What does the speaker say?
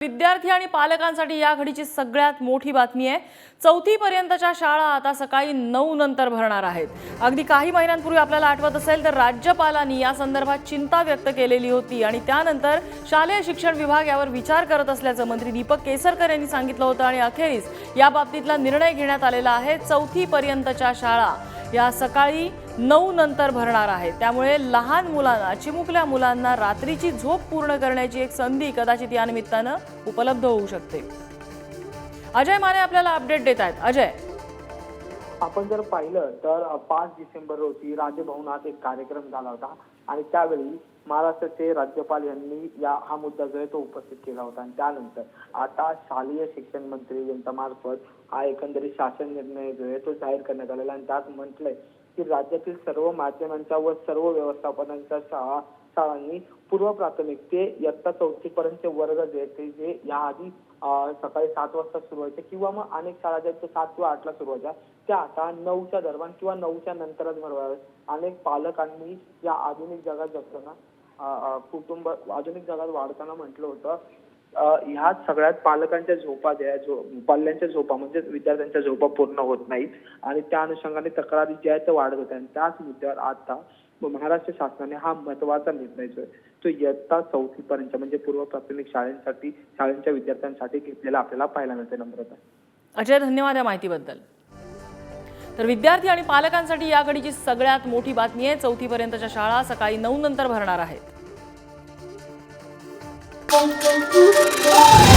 विद्यार्थी आणि पालकांसाठी या घडीची सगळ्यात मोठी बातमी आहे. चौथी पर्यंतच्या शाळा आता सकाळी नऊ नंतर भरणार आहेत. अगदी काही महिन्यांपूर्वी आपल्याला आठवत असेल तर राज्यपालांनी या संदर्भात चिंता व्यक्त केलेली होती आणि त्यानंतर शालेय शिक्षण विभाग यावर विचार करत असल्याचं मंत्री दीपक केसरकर यांनी सांगितलं होतं आणि अखेरीस या बाबतीतला निर्णय घेण्यात आलेला आहे. चौथी पर्यंतच्या शाळा या सकाळी नऊ नंतर भरणार आहे. त्यामुळे लहान मुलांना चिमुकल्या मुलांना रात्रीची झोप पूर्ण करण्याची एक संधी कदाचित या निमित्तानं उपलब्ध होऊ शकते. अजय माने आपल्याला अपडेट देत आहेत. अजय. आपण जर पाहिलं तर पाच डिसेंबर रोजी राजभवनात एक कार्यक्रम झाला होता आणि त्यावेळी महाराष्ट्राचे राज्यपाल यांनी या हा मुद्दा जो आहे तो उपस्थित केला होता. आणि त्यानंतर आता शालेय शिक्षण मंत्री यांच्या मार्फत हा एकंदरीत शासन निर्णय जो आहे तो जाहीर करण्यात आलेला आणि त्यात म्हटलंय की राज्यातील सर्व माध्यमांच्या व सर्व व्यवस्थापनांच्या शाळा शाळांनी पूर्व प्राथमिक ते इयत्ता चौथी पर्यंतचे वर्ग जे ते जे याआधी सकाळी सात वाजता सुरू व्हायचे किंवा मग अनेक शाळा ज्या सात किंवा आठला सुरू व्हायच्या. त्या आता नऊच्या दरम्यान किंवा नऊच्या नंतरच भरवाव्यात अनेक पालकांनी या आधुनिक जगात जगताना कुटुंब आधुनिक जगात वाढताना म्हटलं होतं ह्या सगळ्यात पालकांच्या झोपा ज्या आहेत, झो पाल्यांच्या झोपा म्हणजे विद्यार्थ्यांच्या झोपा पूर्ण होत नाहीत. आणि त्या अनुषंगाने तक्रारी ज्या आहेत त्या वाढत होत्या. आणि त्याच मुद्द्यावर आता महाराष्ट्र शासनाने हा महत्त्वाचा निर्णय जो आहे तो इयत्ता चौथी पर्यंत म्हणजे पूर्व प्राथमिक शाळांसाठी शाळांच्या विद्यार्थ्यांसाठी घेतलेला आपल्याला पाहायला मिळते नम्रता. अजय धन्यवाद या माहितीबद्दल. तर विद्यार्थी आणि पालकांसाठी याकडे जी सगळ्यात मोठी बातमी आहे चौथीपर्यंतच्या शाळा सकाळी नऊ नंतर भरणार आहेत. pom, pom, pom, pom.